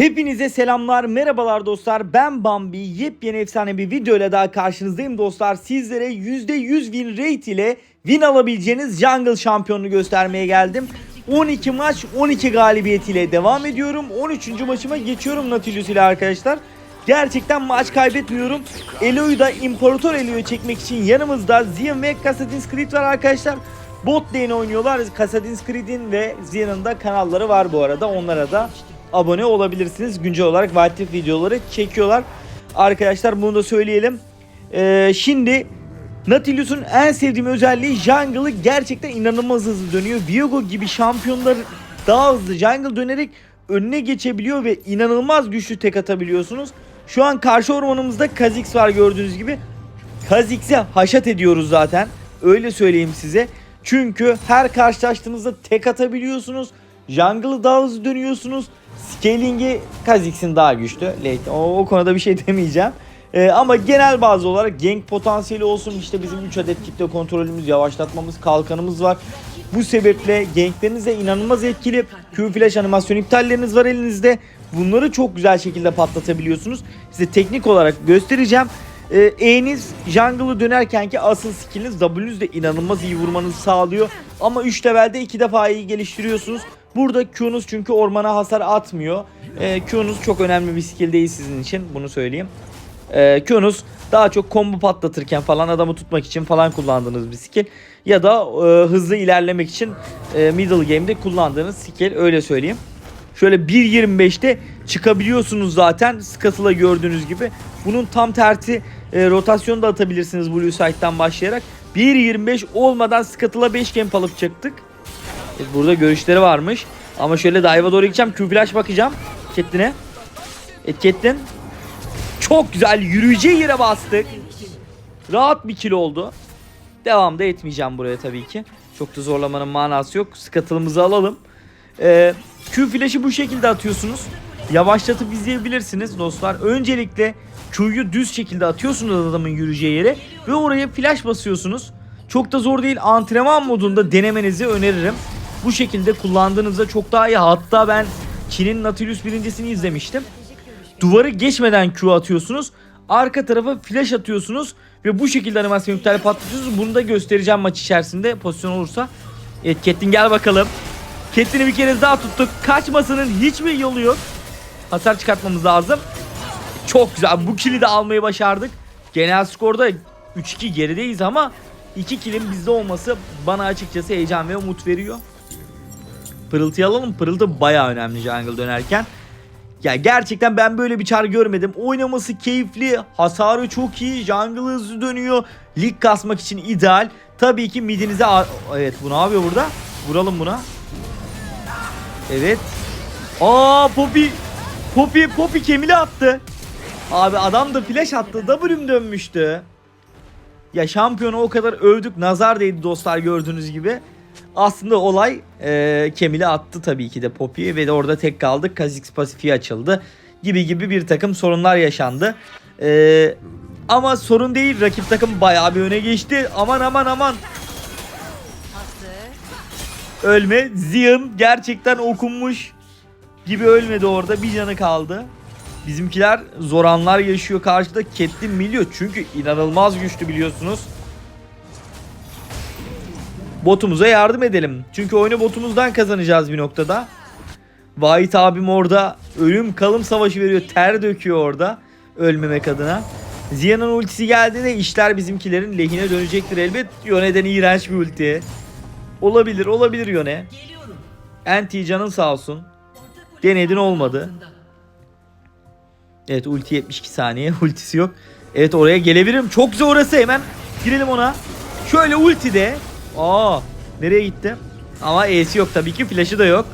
Hepinize selamlar, merhabalar dostlar. Ben Bambi. Yepyeni efsane bir video ile daha karşınızdayım dostlar. Sizlere %100 win rate ile win alabileceğiniz Jungle şampiyonunu göstermeye geldim. 12 maç 12 galibiyetiyle devam ediyorum. 13. maçıma geçiyorum Nautilus ile arkadaşlar. Gerçekten maç kaybetmiyorum. Elo'yu da İmparator Elo'yu çekmek için yanımızda Zion ve Kassadin Creed var arkadaşlar. Bot lane oynuyorlar. Kassadin Creed'in ve Zion'ın da kanalları var bu arada. Onlara da abone olabilirsiniz. Güncel olarak White videoları çekiyorlar. Arkadaşlar bunu da söyleyelim. Ee, şimdi Nautilus'un en sevdiğim özelliği jungle'ı gerçekten inanılmaz hızlı dönüyor. Viego gibi şampiyonlar daha hızlı jungle dönerek önüne geçebiliyor ve inanılmaz güçlü tek atabiliyorsunuz. Şu an karşı ormanımızda Kha'Zix var gördüğünüz gibi. Kha'Zix'i haşat ediyoruz zaten. Öyle söyleyeyim size. Çünkü her karşılaştığınızda tek atabiliyorsunuz. Jungle'ı daha hızlı dönüyorsunuz. Scaling'i Kha'Zix'in daha güçlü. Late. O, o konuda bir şey demeyeceğim. Ee, ama genel bazı olarak gank potansiyeli olsun. İşte bizim 3 adet kitle kontrolümüz, yavaşlatmamız, kalkanımız var. Bu sebeple ganklerinize inanılmaz etkili. Q flash animasyon iptalleriniz var elinizde. Bunları çok güzel şekilde patlatabiliyorsunuz. Size teknik olarak göstereceğim. Ee, E'niz jungle'ı dönerkenki asıl skilliniz W'nüz de inanılmaz iyi vurmanızı sağlıyor. Ama 3 levelde 2 defa iyi geliştiriyorsunuz. Burada Q'nuz çünkü ormana hasar atmıyor. Ee, Q'nuz çok önemli bir skill değil sizin için bunu söyleyeyim. Ee, Q'nuz daha çok combo patlatırken falan adamı tutmak için falan kullandığınız bir skill. Ya da e, hızlı ilerlemek için e, middle game'de kullandığınız skill öyle söyleyeyim. Şöyle 1.25'te çıkabiliyorsunuz zaten Scuttle'a gördüğünüz gibi. Bunun tam tersi e, rotasyonu da atabilirsiniz Blue Side'dan başlayarak. 1.25 olmadan Scuttle'a 5 camp alıp çıktık. Burada görüşleri varmış. Ama şöyle dive'a doğru gideceğim. Q flash bakacağım. Evet Catelyn. Çok güzel yürüyeceği yere bastık. Rahat bir kill oldu. Devam da etmeyeceğim buraya tabii ki. Çok da zorlamanın manası yok. Scuttle'ımızı alalım. Ee, Q flash'ı bu şekilde atıyorsunuz. Yavaşlatıp izleyebilirsiniz dostlar. Öncelikle Q'yu düz şekilde atıyorsunuz adamın yürüyeceği yere ve oraya flash basıyorsunuz. Çok da zor değil. Antrenman modunda denemenizi öneririm. Bu şekilde kullandığınızda çok daha iyi. Hatta ben Çin'in Nautilus birincisini izlemiştim. Duvarı geçmeden Q atıyorsunuz. Arka tarafa flash atıyorsunuz ve bu şekilde animasyon iptali patlatıyorsunuz. Bunu da göstereceğim maç içerisinde pozisyon olursa. Evet Kettin gel bakalım. Kettin'i bir kere daha tuttuk. Kaçmasının hiçbir yolu yok. Hasar çıkartmamız lazım. Çok güzel. Bu kill'i de almayı başardık. Genel skorda 3-2 gerideyiz ama 2 kill'in bizde olması bana açıkçası heyecan ve umut veriyor. Pırıltıyı alalım. Pırıltı bayağı önemli jungle dönerken. Ya gerçekten ben böyle bir çar görmedim. Oynaması keyifli, hasarı çok iyi, jungle hızlı dönüyor. Lig kasmak için ideal. Tabii ki midinize... Evet bu ne yapıyor burada? Vuralım buna. Evet. Aa Poppy. Poppy, Poppy kemili attı. Abi adam da flash attı. W'm dönmüştü. Ya şampiyonu o kadar övdük. Nazar değdi dostlar gördüğünüz gibi. Aslında olay e, Kemil'i attı tabii ki de Poppy'ye ve de orada tek kaldık. Kha'Zix pasifi açıldı. Gibi gibi bir takım sorunlar yaşandı. E, ama sorun değil. Rakip takım bayağı bir öne geçti. Aman aman aman. Ölme. Zion gerçekten okunmuş gibi ölmedi orada. Bir canı kaldı. Bizimkiler zor anlar yaşıyor karşıda. Catelyn Milio çünkü inanılmaz güçlü biliyorsunuz. Botumuza yardım edelim. Çünkü oyunu botumuzdan kazanacağız bir noktada. Vahit abim orada ölüm kalım savaşı veriyor. Ter döküyor orada. Ölmemek adına. Ziya'nın ultisi geldiğinde işler bizimkilerin lehine dönecektir elbet. Yone'den iğrenç bir ulti. Olabilir olabilir Yone. Anti canın sağ olsun. Denedin olmadı. Evet ulti 72 saniye. Ultisi yok. Evet oraya gelebilirim. Çok güzel orası hemen. Girelim ona. Şöyle ulti de. Aa nereye gitti? Ama E'si yok tabii ki. Flash'ı da yok.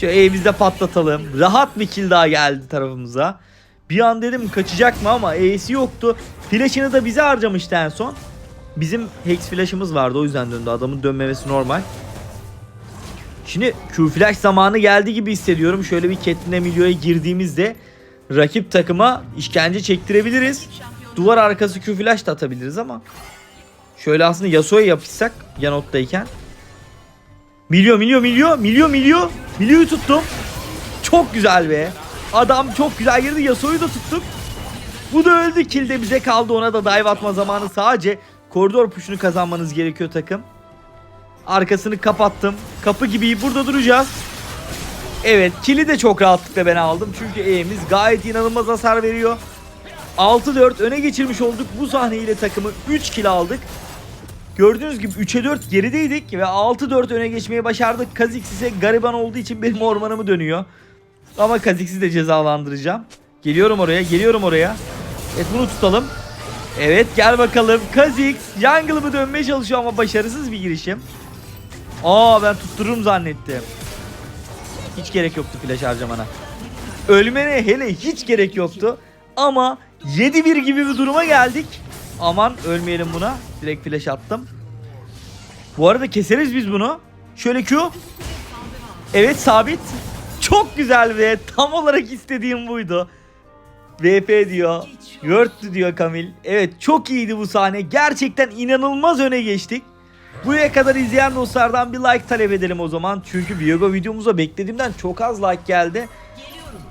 Şu E'yi biz de patlatalım. Rahat bir kill daha geldi tarafımıza. Bir an dedim kaçacak mı ama E'si yoktu. Flash'ını da bize harcamıştı en son. Bizim Hex flash'ımız vardı o yüzden döndü. Adamın dönmemesi normal. Şimdi Q flash zamanı geldi gibi hissediyorum. Şöyle bir Catelyn'e Milio'ya girdiğimizde rakip takıma işkence çektirebiliriz. Duvar arkası Q flash da atabiliriz ama şöyle aslında Yasuo'ya yapışsak Yanot'tayken Milio Milio Milio Milio Milio Milio'yu tuttum. Çok güzel be. Adam çok güzel girdi. Yasuo'yu da tuttuk. Bu da öldü. Kill de bize kaldı. Ona da dive atma zamanı. Sadece koridor puşunu kazanmanız gerekiyor takım. Arkasını kapattım. Kapı gibi burada duracağız. Evet kill'i de çok rahatlıkla ben aldım. Çünkü E'miz gayet inanılmaz hasar veriyor. 6-4 öne geçirmiş olduk. Bu sahneyle takımı 3 kill aldık. Gördüğünüz gibi 3'e 4 gerideydik ve 6-4 öne geçmeyi başardık. Kha'Zix ise gariban olduğu için benim ormanımı dönüyor. Ama Kha'Zix'i de cezalandıracağım. Geliyorum oraya, geliyorum oraya. Evet bunu tutalım. Evet gel bakalım. Kha'Zix jungle'ımı dönmeye çalışıyor ama başarısız bir girişim. Aa ben tuttururum zannettim. Hiç gerek yoktu flash harcamana. Ölmene hele hiç gerek yoktu. Ama 7-1 gibi bir duruma geldik. Aman ölmeyelim buna. Direkt flash attım. Bu arada keseriz biz bunu. Şöyle Q. Evet sabit. Çok güzel ve tam olarak istediğim buydu. VP diyor. Word'tü diyor Kamil. Evet çok iyiydi bu sahne. Gerçekten inanılmaz öne geçtik. Buraya kadar izleyen dostlardan bir like talep edelim o zaman. Çünkü Viego videomuza beklediğimden çok az like geldi.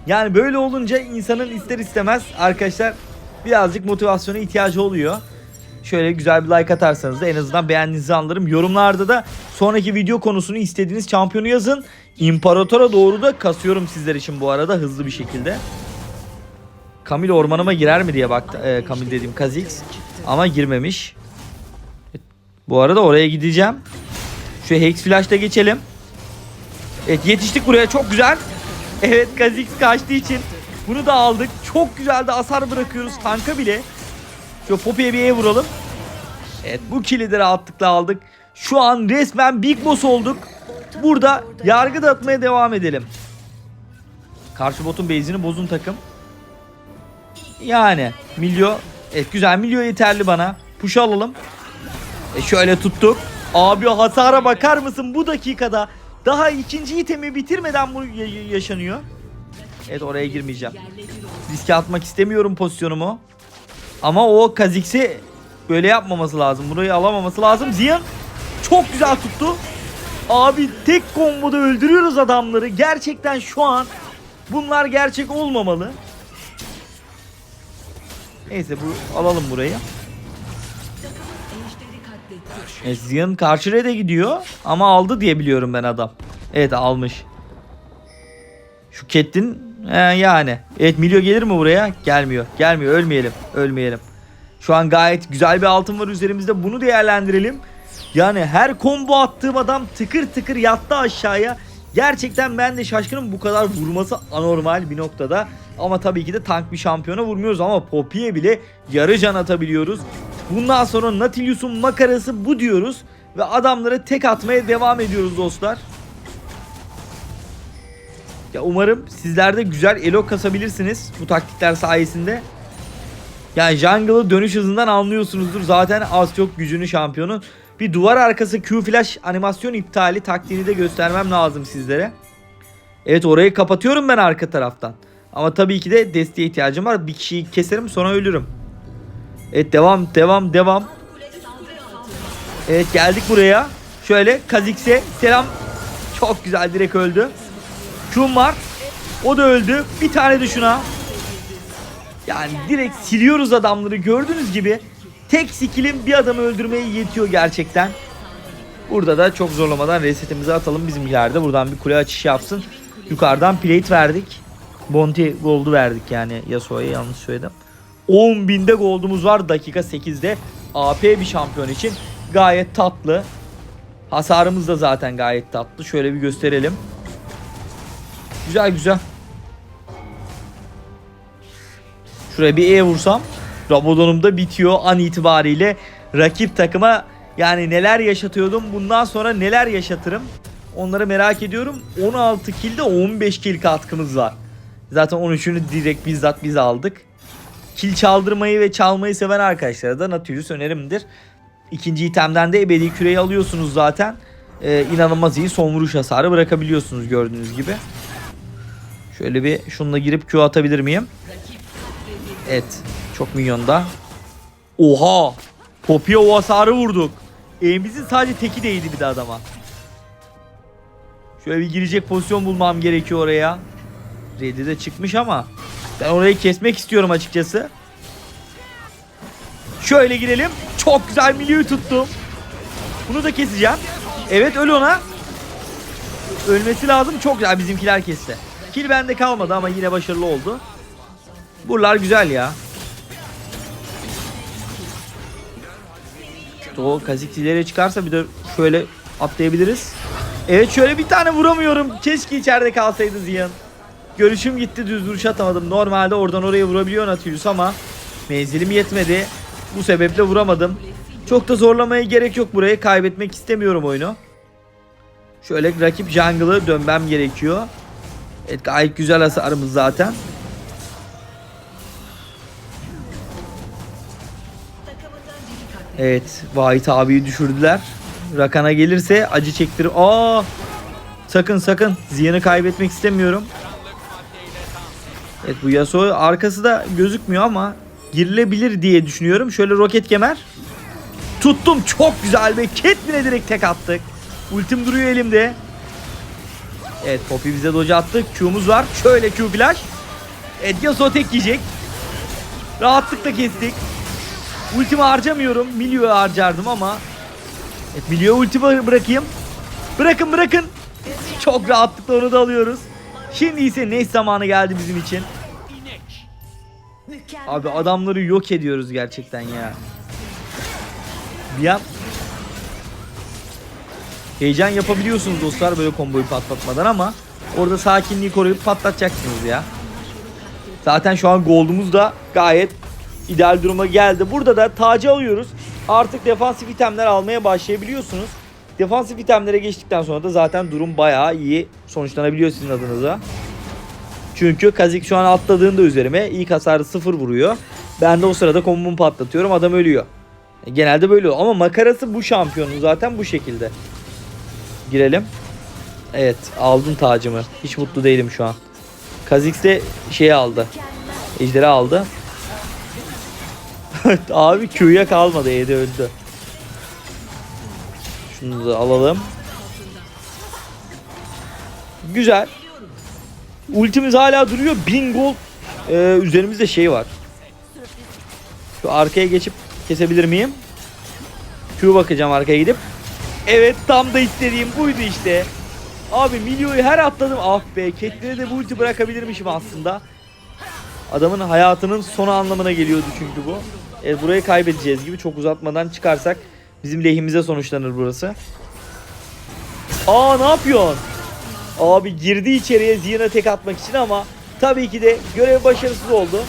Yani böyle olunca insanın ister istemez arkadaşlar birazcık motivasyona ihtiyacı oluyor. Şöyle güzel bir like atarsanız da en azından beğendiğinizi anlarım. Yorumlarda da sonraki video konusunu istediğiniz şampiyonu yazın. İmparatora doğru da kasıyorum sizler için bu arada hızlı bir şekilde. Kamil ormanıma girer mi diye baktı. E, Kamil dediğim Kha'Zix. Ama girmemiş. Bu arada oraya gideceğim. Şu Hex Flash'ta geçelim. Evet yetiştik buraya çok güzel. Evet Kha'Zix kaçtığı için bunu da aldık. Çok güzel de hasar bırakıyoruz tanka bile. Şu Poppy'ye bir E vuralım. Evet bu kill'i de rahatlıkla aldık. Şu an resmen Big Boss olduk. Burada yargı dağıtmaya devam edelim. Karşı botun base'ini bozun takım. Yani Milyo evet güzel Milyo yeterli bana. Push alalım. E şöyle tuttuk. Abi hasara bakar mısın bu dakikada? Daha ikinci itemi bitirmeden bu ya- ya- yaşanıyor. Evet oraya girmeyeceğim. Riske atmak istemiyorum pozisyonumu. Ama o Kha'Zix'i böyle yapmaması lazım. Burayı alamaması lazım. Ziyan çok güzel tuttu. Abi tek komboda öldürüyoruz adamları. Gerçekten şu an bunlar gerçek olmamalı. Neyse bu alalım burayı. E, Ziyan karşı red'e gidiyor ama aldı diye biliyorum ben adam. Evet almış. Şu Kettin he, yani. Evet Milyo gelir mi buraya? Gelmiyor. Gelmiyor. Ölmeyelim. Ölmeyelim. Şu an gayet güzel bir altın var üzerimizde. Bunu değerlendirelim. Yani her combo attığım adam tıkır tıkır yattı aşağıya. Gerçekten ben de şaşkınım bu kadar vurması anormal bir noktada. Ama tabii ki de tank bir şampiyona vurmuyoruz ama Poppy'ye bile yarı can atabiliyoruz. Bundan sonra Nautilus'un makarası bu diyoruz. Ve adamları tek atmaya devam ediyoruz dostlar. Ya umarım sizler de güzel elo kasabilirsiniz bu taktikler sayesinde. Yani jungle'ı dönüş hızından anlıyorsunuzdur. Zaten az çok gücünü şampiyonun. Bir duvar arkası Q flash animasyon iptali taktiğini de göstermem lazım sizlere. Evet orayı kapatıyorum ben arka taraftan. Ama tabii ki de desteğe ihtiyacım var. Bir kişiyi keserim sonra ölürüm. Evet devam devam devam. Evet geldik buraya. Şöyle Kha'Zix'e selam. Çok güzel direkt öldü. Q'm var. O da öldü. Bir tane de şuna. Yani direkt siliyoruz adamları. Gördüğünüz gibi tek skill'in bir adamı öldürmeye yetiyor gerçekten. Burada da çok zorlamadan resetimizi atalım bizimkiler de buradan bir kule açışı yapsın. Yukarıdan plate verdik. Bounty gold'u verdik yani Yasuo'ya yanlış söyledim. 10.000'de gold'umuz var dakika 8'de. AP bir şampiyon için gayet tatlı. Hasarımız da zaten gayet tatlı. Şöyle bir gösterelim. Güzel güzel. Şuraya bir E vursam Rabadon'um da bitiyor an itibariyle. Rakip takıma yani neler yaşatıyordum bundan sonra neler yaşatırım onları merak ediyorum. 16 kilde 15 kill katkımız var. Zaten 13'ünü direkt bizzat biz aldık. Kil çaldırmayı ve çalmayı seven arkadaşlara da Nautilus önerimdir. İkinci itemden de ebedi küreyi alıyorsunuz zaten. Ee, inanılmaz iyi son vuruş hasarı bırakabiliyorsunuz gördüğünüz gibi. Şöyle bir şununla girip Q atabilir miyim? Evet. Çok minyonda. Oha! Poppy'e o hasarı vurduk. Eğimizin sadece teki değdi bir de adama. Şöyle bir girecek pozisyon bulmam gerekiyor oraya. Red'i de çıkmış ama ben orayı kesmek istiyorum açıkçası. Şöyle girelim. Çok güzel Milio'yu tuttum. Bunu da keseceğim. Evet öl ona. Ölmesi lazım. Çok güzel bizimkiler kesti. Kill bende kalmadı ama yine başarılı oldu. Buralar güzel ya. O kazik ileriye çıkarsa bir de şöyle atlayabiliriz. Evet şöyle bir tane vuramıyorum. Keşke içeride kalsaydı Ziyan. Görüşüm gitti düz vuruş atamadım. Normalde oradan oraya vurabiliyor Nautilus ama menzilim yetmedi. Bu sebeple vuramadım. Çok da zorlamaya gerek yok burayı. Kaybetmek istemiyorum oyunu. Şöyle rakip jungle'ı dönmem gerekiyor. Evet gayet güzel hasarımız zaten. Evet Vahit abiyi düşürdüler. Rakan'a gelirse acı çektir. Aa! Sakın sakın. Ziyan'ı kaybetmek istemiyorum. Evet bu Yasuo arkası da gözükmüyor ama girilebilir diye düşünüyorum. Şöyle roket kemer. Tuttum çok güzel be. Catelyn'e direkt tek attık. Ultim duruyor elimde. Evet Poppy bize doge attı. Q'muz var. Şöyle Q flash. Yasuo tek yiyecek. Rahatlıkla kestik. Ultimi harcamıyorum. Milio'yu harcardım ama. Evet Milio ulti bı- bırakayım. Bırakın bırakın. Çok rahatlıkla onu da alıyoruz. Şimdi ise ne zamanı geldi bizim için. Abi adamları yok ediyoruz gerçekten ya. Bir an heyecan yapabiliyorsunuz dostlar böyle komboyu patlatmadan ama orada sakinliği koruyup patlatacaksınız ya. Zaten şu an gold'umuz da gayet ideal duruma geldi. Burada da tacı alıyoruz. Artık defansif itemler almaya başlayabiliyorsunuz. Defansif itemlere geçtikten sonra da zaten durum bayağı iyi sonuçlanabiliyor sizin adınıza. Çünkü Kazik şu an atladığında üzerime ilk hasarı sıfır vuruyor. Ben de o sırada kombomu patlatıyorum adam ölüyor. Genelde böyle oluyor. Ama makarası bu şampiyonun zaten bu şekilde. Girelim. Evet aldım tacımı. Hiç mutlu değilim şu an. Kha'Zix de şeyi aldı. Ejderi aldı. Abi Q'ya kalmadı. E'de öldü. Şunu da alalım. Güzel. Ultimiz hala duruyor. 1000 gol ee, üzerimizde şey var. Şu arkaya geçip kesebilir miyim? Q bakacağım arkaya gidip. Evet tam da istediğim buydu işte. Abi Milio'yu her atladım. Ah be Catelyn'e de bu ulti bırakabilirmişim aslında. Adamın hayatının sonu anlamına geliyordu çünkü bu. Evet burayı kaybedeceğiz gibi çok uzatmadan çıkarsak bizim lehimize sonuçlanır burası. Aa ne yapıyorsun? Abi girdi içeriye Ziyana tek atmak için ama tabii ki de görev başarısız oldu.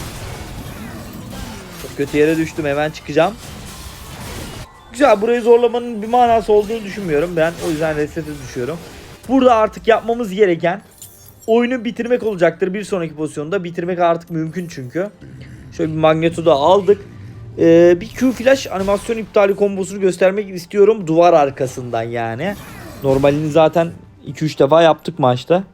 Çok kötü yere düştüm hemen çıkacağım. Güzel burayı zorlamanın bir manası olduğunu düşünmüyorum ben. O yüzden resete düşüyorum. Burada artık yapmamız gereken oyunu bitirmek olacaktır. Bir sonraki pozisyonda bitirmek artık mümkün çünkü. Şöyle bir magneto da aldık. Ee, bir Q flash animasyon iptali kombosunu göstermek istiyorum. Duvar arkasından yani. Normalini zaten 2-3 defa yaptık maçta.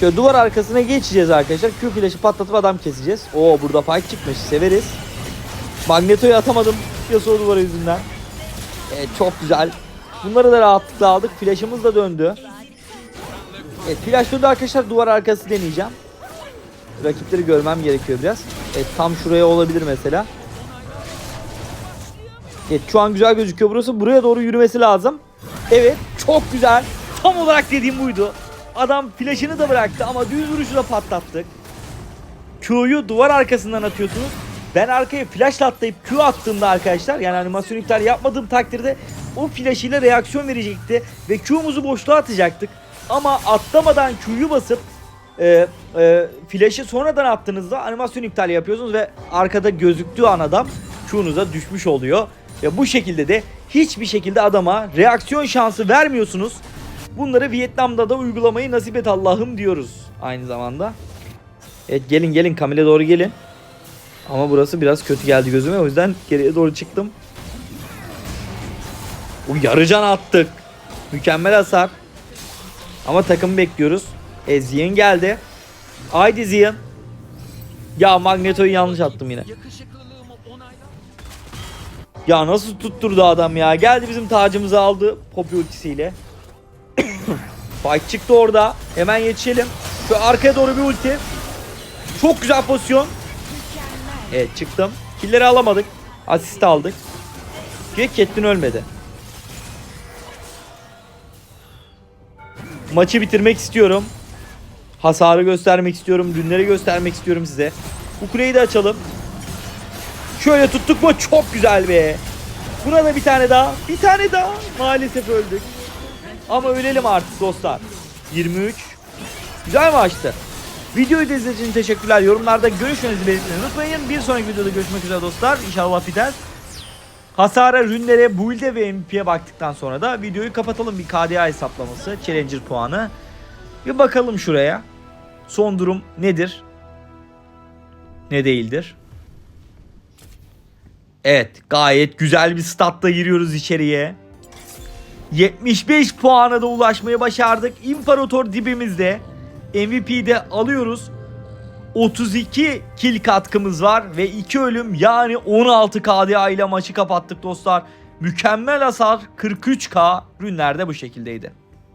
Şöyle duvar arkasına geçeceğiz arkadaşlar. Q flash'ı patlatıp adam keseceğiz. Oo burada fight çıkmış. Severiz. Magneto'yu atamadım. Yasuo duvarı yüzünden. Evet çok güzel. Bunları da rahatlıkla aldık. Flash'ımız da döndü. Evet flash döndü arkadaşlar. Duvar arkası deneyeceğim. Rakipleri görmem gerekiyor biraz. Evet tam şuraya olabilir mesela. Evet şu an güzel gözüküyor burası. Buraya doğru yürümesi lazım. Evet çok güzel. Tam olarak dediğim buydu. Adam flash'ını da bıraktı ama düz vuruşu da patlattık. Q'yu duvar arkasından atıyorsunuz. Ben arkaya flashla atlayıp Q attığımda arkadaşlar yani animasyon iptal yapmadığım takdirde o flash ile reaksiyon verecekti ve Q'muzu boşluğa atacaktık. Ama atlamadan Q'yu basıp e, e, flash'ı sonradan attığınızda animasyon iptal yapıyorsunuz ve arkada gözüktüğü an adam Q'nuza düşmüş oluyor. Ve bu şekilde de hiçbir şekilde adama reaksiyon şansı vermiyorsunuz. Bunları Vietnam'da da uygulamayı nasip et Allah'ım diyoruz aynı zamanda. Evet gelin gelin Kamil'e doğru gelin. Ama burası biraz kötü geldi gözüme o yüzden geriye doğru çıktım. Bu yarıcan attık. Mükemmel hasar. Ama takım bekliyoruz. E Ziyan geldi. Haydi Ziyan. Ya Magneto'yu yanlış attım yine. Ya nasıl tutturdu adam ya. Geldi bizim tacımızı aldı Poppy ultisiyle. Fight çıktı orada. Hemen yetişelim. Şu arkaya doğru bir ulti. Çok güzel pozisyon. Evet çıktım. Killeri alamadık. Asist aldık. Catelyn ölmedi. Maçı bitirmek istiyorum. Hasarı göstermek istiyorum. Dünleri göstermek istiyorum size. Bu kuleyi de açalım. Şöyle tuttuk mu çok güzel be. Buna da bir tane daha. Bir tane daha. Maalesef öldük. Ama ölelim artık dostlar. 23. Güzel maçtı. Videoyu da izlediğiniz için teşekkürler. Yorumlarda görüşmenizi belirtmeyi unutmayın. Bir sonraki videoda görüşmek üzere dostlar. İnşallah biter. Hasara, rünlere, build'e ve MVP'ye baktıktan sonra da videoyu kapatalım. Bir KDA hesaplaması, Challenger puanı. Bir bakalım şuraya. Son durum nedir? Ne değildir? Evet gayet güzel bir statta giriyoruz içeriye. 75 puana da ulaşmayı başardık. İmparator dibimizde. MVP'de alıyoruz. 32 kill katkımız var ve 2 ölüm yani 16 KDA ile maçı kapattık dostlar. Mükemmel hasar 43k rünlerde bu şekildeydi.